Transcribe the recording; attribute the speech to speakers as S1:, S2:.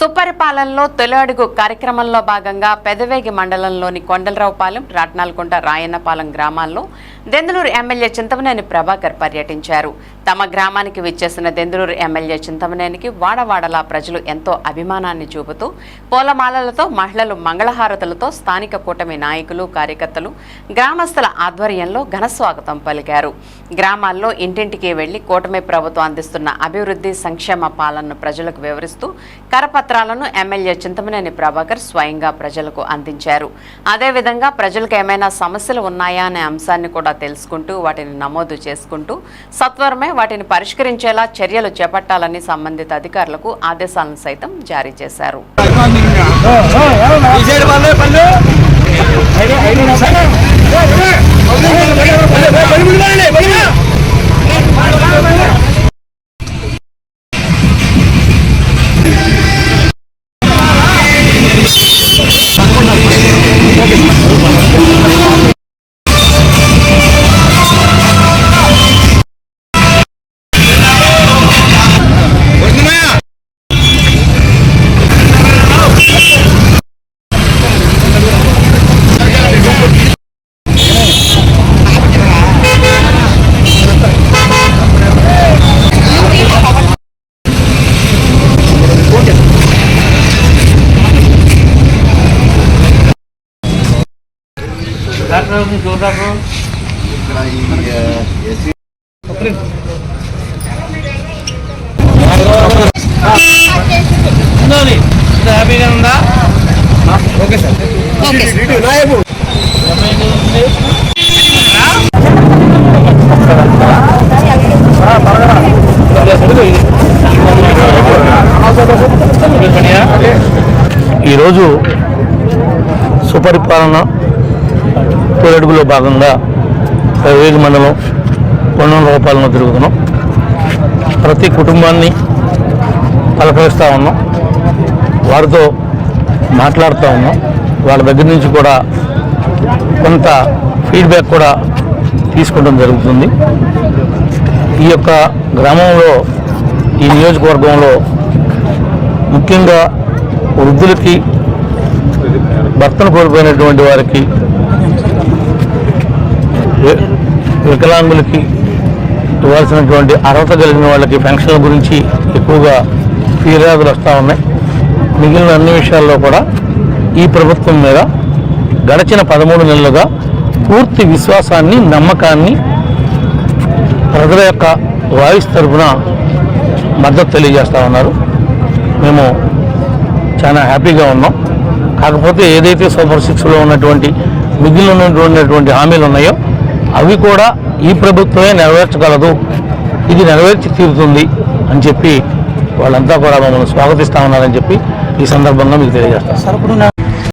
S1: సుపరిపాలనలో తొలి అడుగు కార్యక్రమంలో భాగంగా పెదవేగి మండలంలోని కొండలరావుపాలెం రాట్నాలకుంట రాయన్నపాలెం గ్రామాల్లో దెందులూరు ఎమ్మెల్యే చింతమనేని ప్రభాకర్ పర్యటించారు. తమ గ్రామానికి విచ్చేసిన దెందులూరు ఎమ్మెల్యే చింతమనేనికి వాడవాడలా ప్రజలు ఎంతో అభిమానాన్ని చూపుతూ పూలమాలలతో మహిళలు మంగళహారతులతో స్థానిక కూటమి నాయకులు కార్యకర్తలు గ్రామస్తుల ఆధ్వర్యంలో ఘన స్వాగతం పలికారు. గ్రామాల్లో ఇంటింటికి వెళ్ళి కూటమి ప్రభుత్వం అందిస్తున్న అభివృద్ధి సంక్షేమ పాలనను ప్రజలకు వివరిస్తూ కరపత్రాలను ఎమ్మెల్యే చింతమనేని ప్రభాకర్ స్వయంగా ప్రజలకు అందించారు. అదేవిధంగా ప్రజలకు ఏమైనా సమస్యలు ఉన్నాయా అనే అంశాన్ని కూడా తెలుసుకుంటూ వాటిని నమోదు చేసుకుంటూ సత్వరమే వాటిని పరిష్కరించేలా చర్యలు చేపట్టాలని సంబంధిత అధికారులకు ఆదేశాలను సైతం జారీ చేశారు.
S2: పల్లె పల్లె హ్యాపీగా ఉందా? Okay sir.
S3: ఈరోజు సుపరిపాలన తొలడుగులో భాగంగా వేలు మండలం కొండ రూపాయలను తిరుగుతున్నాం. ప్రతి కుటుంబాన్ని పలకరిస్తూ ఉన్నాం. వారితో మాట్లాడుతూ ఉన్నాం. వాళ్ళ దగ్గర నుంచి కూడా కొంత ఫీడ్బ్యాక్ కూడా తీసుకోవడం జరుగుతుంది. ఈ యొక్క గ్రామంలో ఈ నియోజకవర్గంలో ముఖ్యంగా వృద్ధులకి భర్తను కోల్పోయినటువంటి వారికి వికలాంగులకి ఇవ్వాల్సినటువంటి అర్హత కలిగిన వాళ్ళకి పెన్షన్ల గురించి ఎక్కువగా ఫిర్యాదులు వస్తూ ఉన్నాయి. మిగిలిన అన్ని విషయాల్లో కూడా ఈ ప్రభుత్వం మీద గడిచిన పదమూడు నెలలుగా పూర్తి విశ్వాసాన్ని నమ్మకాన్ని ప్రజల యొక్క వాయిస్ తరఫున మద్దతు తెలియజేస్తూ ఉన్నారు. మేము చాలా హ్యాపీగా ఉన్నాం. కాకపోతే ఏదైతే సూపర్ సిక్స్లో ఉన్నటువంటి మిగిలిన ఉన్నటువంటి హామీలు ఉన్నాయో అవి కూడా ఈ ప్రభుత్వమే నెరవేర్చగలదు. ఇది నెరవేర్చి తీరుతుంది అని చెప్పి వాళ్ళంతా కూడా మమ్మల్ని స్వాగతిస్తా ఉన్నారని చెప్పి ఈ సందర్భంగా మీకు తెలియజేస్తాను
S2: సార్